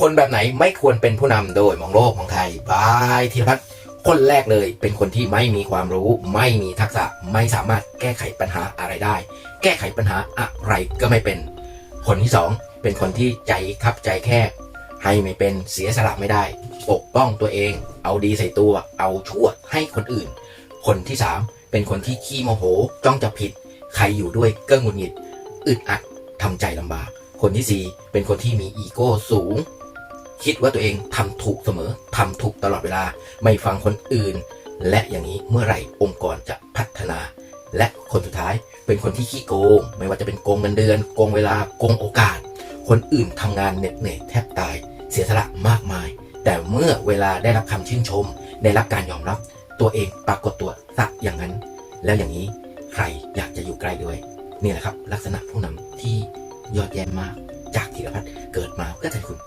คนแบบไหนไม่ควรเป็นผู้นำโดยมองโลกมองไทยบายธีรพัฒน์คนแรกเลยเป็นคนที่ไม่มีความรู้ ไม่มีทักษะไม่สามารถแก้ไขปัญหาอะไรได้ แก้ไขปัญหาอะไรก็ไม่เป็น คนที่สองเป็นคนที่ใจคับใจแคบให้ไม่เป็นเสียสละไม่ได้ ปกป้องตัวเอง เอาดีใส่ตัว เอาชั่วให้คนอื่น คนที่สามเป็นคนที่ขี้โมโหจ้องจะผิด ใครอยู่ด้วยก็งุดหงิดอึดอัดทำใจลำบาก คนที่สี่เป็นคนที่มีอีโก้สูง คิดว่าตัวเองทำถูกเสมอทำถูกตลอดเวลา ไม่ฟังคนอื่น และอย่างนี้เมื่อไหร่องค์กรจะพัฒนา และคนสุดท้ายเป็นคนที่ขี้โกง ไม่ว่าจะเป็นโกงเงินเดือน โกงเวลา โกงโอกาส คนอื่นทำงานเหน็ดเหนื่อยแทบตาย เสียสละมากมาย แต่เมื่อเวลาได้รับคำชื่นชม ได้รับการยอมรับ ตัวเองปรากฏตัวสักอย่างนั้น แล้วอย่างนี้ใครอยากจะอยู่ใกล้ด้วยนี่แหละครับ ลักษณะผู้นำที่ยอดเยี่ยมมากจากธีรพัฒน์เกิดมาเพื่อไทยคุณ